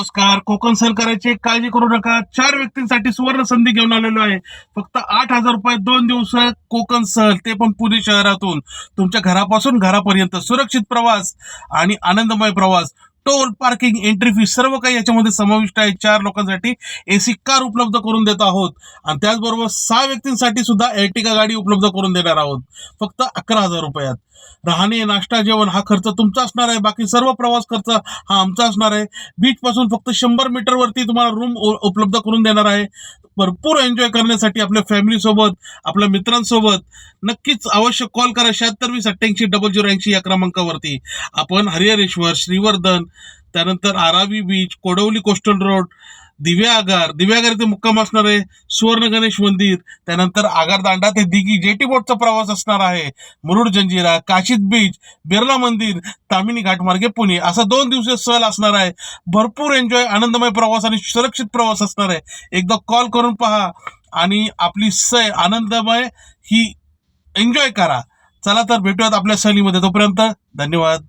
नमस्कार. कोकण सहल करायची काळजी करू नका. चार व्यक्तींसाठी सुवर्ण संधी घेऊन आलेलो आहे. फक्त आठ हजार रुपये दोन दिवस कोकण सहल ते पण पुणे शहरातून. तुमच्या घरापासून घरापर्यंत सुरक्षित प्रवास आणि आनंदमय प्रवास. टोल पार्किंग एंट्री फी सर्व काही याच्यामध्ये समाविष्ट आहे. चार लोकांसाठी एसी कार उपलब्ध करून देत आहोत. आणि त्याचबरोबर सहा व्यक्तींसाठी सुद्धा एर्टिका गाडी उपलब्ध करून देणार आहोत. फक्त अकरा हजार रुपयात. राहणे नाश्ता जेवण हा खर्च तुमचा असणार आहे. बाकी सर्व प्रवास खर्च हा आमचा असणार आहे. बीच पासून फक्त शंभर मीटर वरती तुम्हाला रूम उपलब्ध करून देणार आहे. भरपूर एन्जॉय करण्यासाठी आपल्या फॅमिली सोबत आपल्या मित्रांसोबत. नक्कीच अवश्य कॉल करा शहात्तर वीस अठ्ठ्याऐंशी डबल झिरो ऐंशी या क्रमांकावरती. आपण हरिहरेश्वर श्रीवर्धन त्यानंतर Aravi beach Kodavali coastal road Divya Agar Divya Agar इथे मुक्काम असणार आहे सुवर्ण गणेश मंदिर. त्यानंतर आगारदांडा ते दिघी जेटी बोटचा प्रवास असणार आहे. मुरुड जंजिरा काशीद बीच बिर्ला मंदिर तामिनी घाटमार्गे पुणे असा दोन दिवसीय सहल असणार आहे. भरपूर एन्जॉय आनंदमय प्रवास आणि सुरक्षित प्रवास असणार आहे. एकदा कॉल करून पहा आणि आपली सय आनंदमय ही एन्जॉय करा. चला तर भेटूयात आपल्या सहलीमध्ये. तोपर्यंत धन्यवाद.